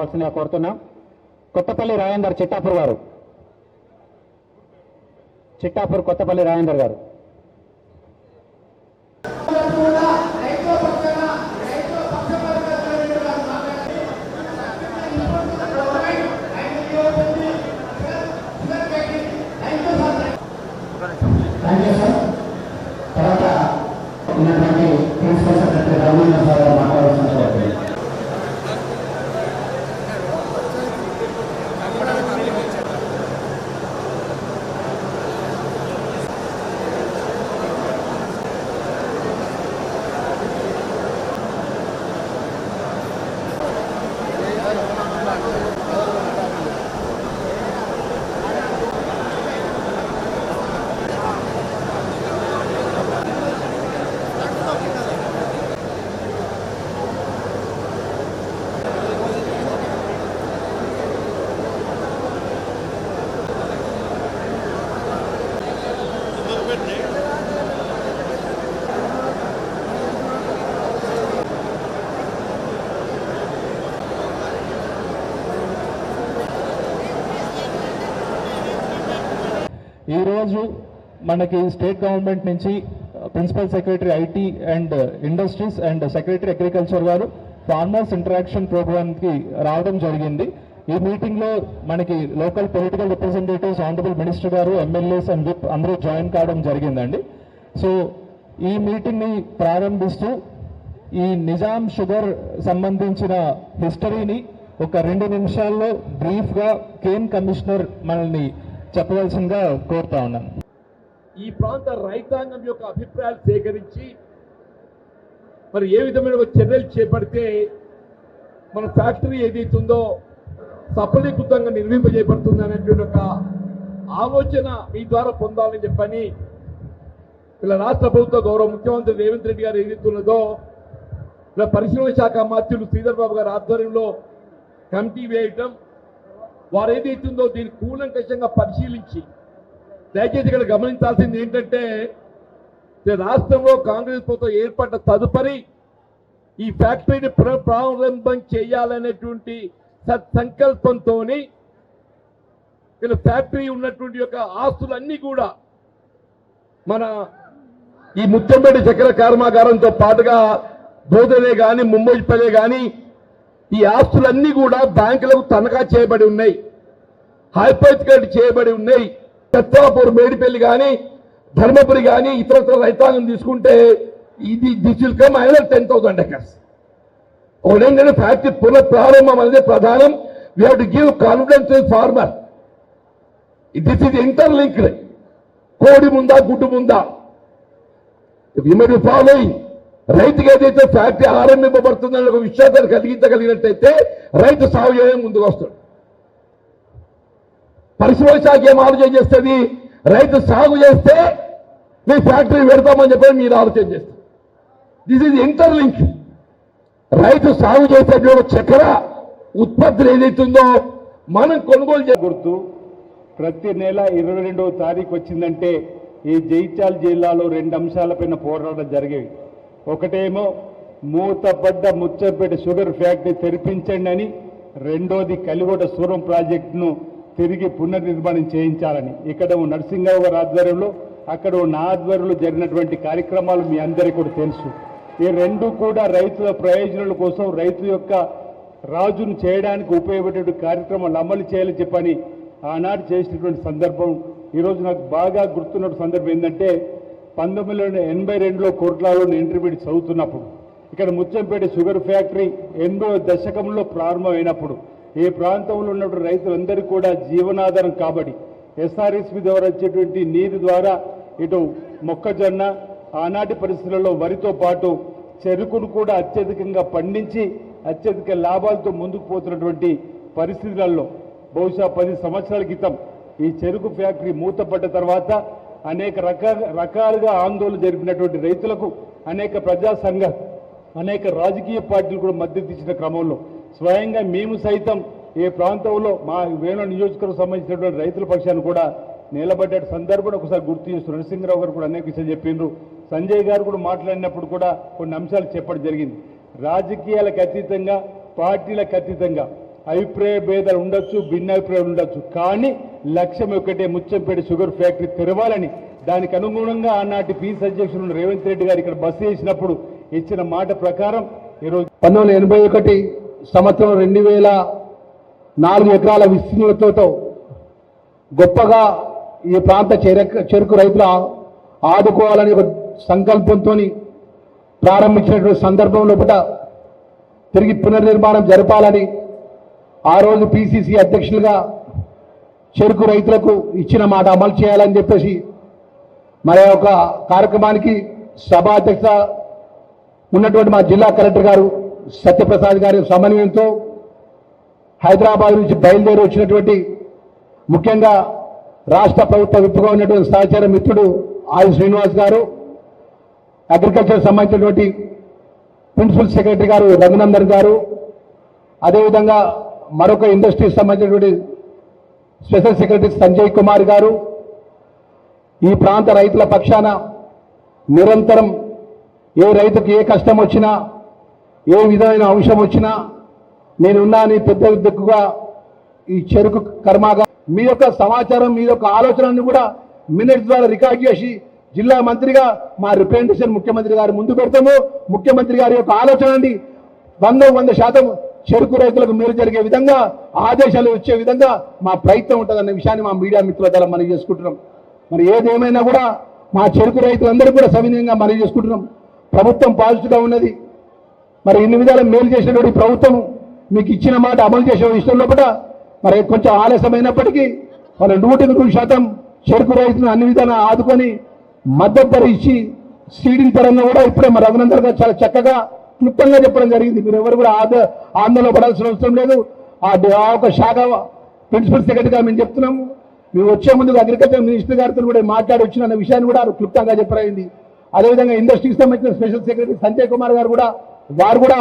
రావాల్సిందిగా కోరుతున్నాం. కొత్తపల్లి రాజేందర్ చిట్టాపూర్ గారు. చిట్టాపూర్ కొత్తపల్లి రాజేందర్ గారు. తర్వాత ఈరోజు మనకి స్టేట్ గవర్నమెంట్ నుంచి principal secretary IT and industries and secretary agriculture గారు ఫార్మర్స్ ఇంటరాక్షన్ ప్రోగ్రామ్కి రావడం జరిగింది. ఈ మీటింగ్లో మనకి local political representatives honourable minister గారు ఎమ్మెల్యేస్ అండ్ విప్ అందరూ జాయిన్ కావడం జరిగిందండి. సో ఈ మీటింగ్ని ప్రారంభిస్తూ ఈ నిజాం షుగర్ సంబంధించిన హిస్టరీని ఒక రెండు నిమిషాల్లో బ్రీఫ్గా కేన్ కమిషనర్ మనల్ని చెప్పవలసిందిగా కోరుతా ఉన్నాను ఈ ప్రాంత రైతాంగం యొక్క అభిప్రాయాలు సేకరించి మరి ఏ విధమైన ఒక చర్యలు చేపడితే మన ఫ్యాక్టరీ ఏదైతుందో సఫలీకృతంగా నిర్మింపజేయబడుతుంది అనేటువంటి ఒక ఆలోచన మీ ద్వారా పొందాలని చెప్పని ఇలా రాష్ట్ర ప్రభుత్వ గౌరవ ముఖ్యమంత్రి రేవంత్ రెడ్డి గారు ఏదైతున్నదో ఇలా పరిశ్రమ శాఖ మంత్రులు శ్రీధర్ బాబు గారి ఆధ్వర్యంలో కమిటీ వేయటం వారు ఏదైతుందో దీన్ని కూలంకషంగా పరిశీలించి దయచేసి ఇక్కడ గమనించాల్సింది ఏంటంటే రాష్ట్రంలో కాంగ్రెస్ ప్రభుత్వం ఏర్పడ్డ తదుపరి ఈ ఫ్యాక్టరీని ప్ర- ప్రారంభం చేయాలనేటువంటి సత్సంకల్పంతో ఫ్యాక్టరీ ఉన్నటువంటి యొక్క ఆస్తులన్నీ కూడా మన ఈ ముత్తంపేట చక్కెర కర్మాగారంతో పాటుగా బోధనే గాని ముంబైపల్లె గాని ఈ ఆస్తులన్నీ కూడా బ్యాంకులకు తనఖా చేయబడి ఉన్నాయి. హైపోతికేట్ చేయబడి ఉన్నాయి. సత్యాపూర్ మేడిపల్లి కానీ ధర్మపురి కానీ ఇతర రైతాంగం తీసుకుంటే ఇది this will come either ten thousand acres ఒకటేంటంటే ఫ్యాక్టరీ పునః ప్రారంభం అనేది ప్రధానం we have to give confidence to farmer this is inter linked కోడి ముందా గుడ్డు ముందా విమడి ఫాలోయింగ్ రైతుకి ఏదైతే ఫ్యాక్టరీ ఆరంభింపబడుతుందని ఒక విశ్వాసాన్ని కలిగించగలిగినట్టయితే రైతు సాగు చేయడం ముందుకు వస్తాడు పరిశ్రమ శాఖ ఏం ఆలోచన చేస్తుంది రైతు సాగు చేస్తే మీ ఫ్యాక్టరీ పెడతామని చెప్పి మీరు ఆలోచన చేస్తారు దిస్ ఇస్ ఇంటర్ లింక్ రైతు సాగు చేసేటువంటి చక్కెర ఉత్పత్తులు ఏదైతుందో మనం కొనుగోలు చే గుర్తు ప్రతి నెల ఇరవై రెండవ తారీఖు వచ్చిందంటే ఈ జైత్యాల జిల్లాలో రెండు అంశాలపైన పోరాటం జరిగేవి. ఒకటేమో మూతబడ్డ ముచ్చపేట షుగర్ ఫ్యాక్టరీ తెరిపించండి అని రెండోది కలిగొట సూరం ప్రాజెక్టును తిరిగి పునర్నిర్మాణం చేయించాలని. ఇక్కడ ఓ నరసింహరావు గారి ఆధ్వర్యంలో అక్కడ నా ఆధ్వర్యంలో జరిగినటువంటి కార్యక్రమాలు మీ అందరికీ కూడా తెలుసు. ఈ రెండు కూడా రైతుల ప్రయోజనాల కోసం రైతు యొక్క రాజును చేయడానికి ఉపయోగపడే కార్యక్రమాలు అమలు చేయాలని చెప్పని ఆనాడు చేసినటువంటి సందర్భం. ఈరోజు నాకు బాగా గుర్తున్న సందర్భం ఏంటంటే పంతొమ్మిది వందల ఎనభై రెండులో కోట్లాలో ఇంటర్మీడియట్ చదువుతున్నప్పుడు ఇక్కడ ముచ్చంపేట షుగర్ ఫ్యాక్టరీ ఎనభై దశకంలో ప్రారంభమైనప్పుడు ఈ ప్రాంతంలో ఉన్నటువంటి రైతులందరికీ కూడా జీవనాధారం కాబట్టి ఎస్ఆర్ఎస్పి ద్వారా వచ్చేటువంటి నీరు ద్వారా ఇటు మొక్కజొన్న ఆనాటి పరిస్థితులలో వరితో పాటు చెరుకును కూడా అత్యధికంగా పండించి అత్యధిక లాభాలతో ముందుకు పోతున్నటువంటి పరిస్థితులలో బహుశా పది సంవత్సరాల క్రితం ఈ చెరుకు ఫ్యాక్టరీ మూతపడ్డ తర్వాత అనేక రకాల రకాలుగా ఆందోళన జరిపినటువంటి రైతులకు అనేక ప్రజా అనేక రాజకీయ పార్టీలు కూడా మద్దతు ఇచ్చిన క్రమంలో స్వయంగా మేము సైతం ఈ ప్రాంతంలో మా వేణు నియోజకవర్గం సంబంధించినటువంటి రైతుల పక్షాన్ని కూడా నిలబడ్డ సందర్భం ఒకసారి గుర్తు చేస్తూ నరసింహరావు గారు కూడా అనేక విషయాలు చెప్పిండ్రు సంజయ్ గారు కూడా మాట్లాడినప్పుడు కూడా కొన్ని అంశాలు చెప్పడం జరిగింది. రాజకీయాలకు అతీతంగా పార్టీలకు అతీతంగా అభిప్రాయ భేదాలు ఉండొచ్చు భిన్నాభిప్రాయాలు ఉండొచ్చు. కానీ లక్ష్యం ఒకటే ముచ్చంపేట షుగర్ ఫ్యాక్టరీ తెరవాలని. దానికి అనుగుణంగా ఆనాటి పీసీ అధ్యక్షుడు రేవంత్ రెడ్డి గారు ఇక్కడ బస్సు చేసినప్పుడు ఇచ్చిన మాట ప్రకారం ఈరోజు పంతొమ్మిది ఎనభై ఒకటి సంవత్సరం రెండు వేల నాలుగు ఎకరాల విస్తీర్ణతతో గొప్పగా ఈ ప్రాంత చెరకు చెరుకు ఆదుకోవాలనే ఒక సంకల్పంతో ప్రారంభించినటువంటి సందర్భం లోపల తిరిగి పునర్నిర్మాణం జరపాలని ఆ రోజు పిసిసి అధ్యక్షులుగా చెరుకు రైతులకు ఇచ్చిన మాట అమలు చేయాలని చెప్పేసి మరి ఒక కార్యక్రమానికి సభాధ్యక్ష ఉన్నటువంటి మా జిల్లా కలెక్టర్ గారు సత్యప్రసాద్ గారి సమన్వయంతో హైదరాబాద్ నుంచి బయలుదేరి వచ్చినటువంటి ముఖ్యంగా రాష్ట్ర ప్రభుత్వ విప్పుగా ఉన్నటువంటి సహచార మిత్రుడు ఆది శ్రీనివాస్ గారు అగ్రికల్చర్ సంబంధించినటువంటి ప్రిన్సిపల్ సెక్రటరీ గారు రఘునందన్ గారు అదేవిధంగా మరొక ఇండస్ట్రీకి సంబంధించినటువంటి స్పెషల్ సెక్రటరీ సంజయ్ కుమార్ గారు ఈ ప్రాంత రైతుల పక్షాన నిరంతరం ఏ రైతుకు ఏ కష్టం వచ్చినా ఏ విధమైన అంశం వచ్చినా నేనున్నా అని పెద్ద దిక్కుగా ఈ చెరుకు కర్మాగా మీ యొక్క సమాచారం మీ యొక్క ఆలోచనను కూడా మినిట్స్ ద్వారా రికార్డ్ చేసి జిల్లా మంత్రిగా మా రిప్రజెంటేషన్ ముఖ్యమంత్రి గారి ముందు పెడతాము. ముఖ్యమంత్రి గారి యొక్క ఆలోచనని వంద వంద శాతం చెరుకు రైతులకు మేలు జరిగే విధంగా ఆదేశాలు వచ్చే విధంగా మా ప్రయత్నం ఉంటుందన్న విషయాన్ని మా మీడియా మిత్రుల ద్వారా మనం చేసుకుంటున్నాం. మరి ఏదేమైనా కూడా మా చెరుకు రైతులందరూ కూడా సవినయంగా మనం చేసుకుంటున్నాం. ప్రభుత్వం పాజిటివ్గా ఉన్నది. మరి ఇన్ని విధాలు మేలు చేసినటువంటి ప్రభుత్వం మీకు ఇచ్చిన మాట అమలు చేసే విషయంలో కూడా మరి కొంచెం ఆలస్యమైనప్పటికీ మన నూటికి నూరు శాతం చెరుకు రైతును అన్ని విధాలు ఆదుకొని మద్దతు ధర ఇచ్చి సీడింగ్ పరంగా కూడా ఇప్పుడే మరి రఘునందర్ గారు చాలా చక్కగా క్లుప్తంగా చెప్పడం జరిగింది. మీరు ఎవరు కూడా ఆద ఆందోళన పడాల్సిన అవసరం లేదు. ఆ ఒక శాఖ ప్రిన్సిపల్ సెక్రటరీగా మేము చెప్తున్నాము. మేము వచ్చే ముందు అగ్రికల్చర్ మినిస్టర్ గారితో కూడా మాట్లాడి వచ్చిన విషయాన్ని కూడా క్లుప్తంగా చెప్పరైంది అదేవిధంగా ఇండస్ట్రీకి సంబంధించిన స్పెషల్ సెక్రటరీ సంజయ్ కుమార్ గారు కూడా వారు కూడా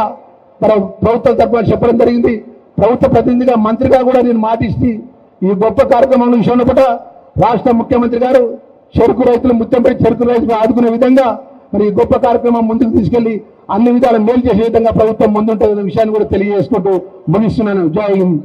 మన ప్రభుత్వం తరఫున చెప్పడం జరిగింది. ప్రభుత్వ ప్రతినిధిగా మంత్రిగా కూడా నేను మాటిస్తే ఈ గొప్ప కార్యక్రమం విషయంలో కూడా రాష్ట్ర ముఖ్యమంత్రి గారు చెరుకు రైతులు ముత్యంపై చెరుకు రైతులు ఆదుకునే విధంగా మరి ఈ గొప్ప కార్యక్రమం ముందుకు తీసుకెళ్ళి అన్ని విధాల మేలు చేసే విధంగా ప్రభుత్వం ముందుంటుందనే విషయాన్ని కూడా తెలియజేసుకుంటూ ముగిస్తున్నాను. జై హింద్.